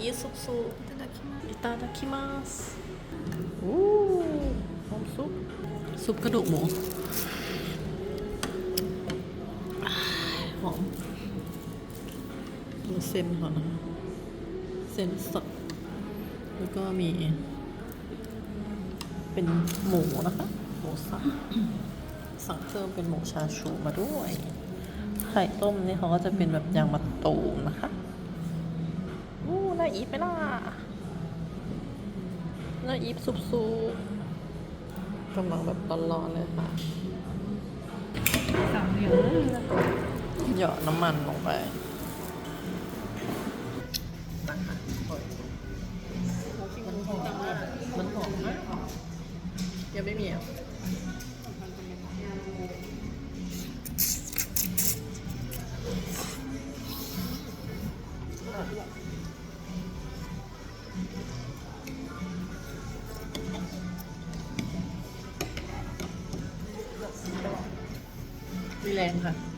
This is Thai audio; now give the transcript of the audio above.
isso suco. Itadakimasu. Uh, vamos suco. Suco que do bom. หอมดูเส้นก่อนนะเส้นสด แล้วก็มี เป็นหมูนะคะ หมูสับสั่งเพิ่มเป็นหมูชาชูมาด้วย ไข่ต้มนี่เขาก็จะเป็นแบบยางมะตูมนะคะ น่าอีฟไหมล่ะน่าอีฟซุปซุปกำลังแบบร้อนๆเลยค่ะสางนั้นแล้วก็เหยาะน้ำมันลงไปมันหอมมากมันหอมมากยังไม่มีอะ มีแรงค่ะ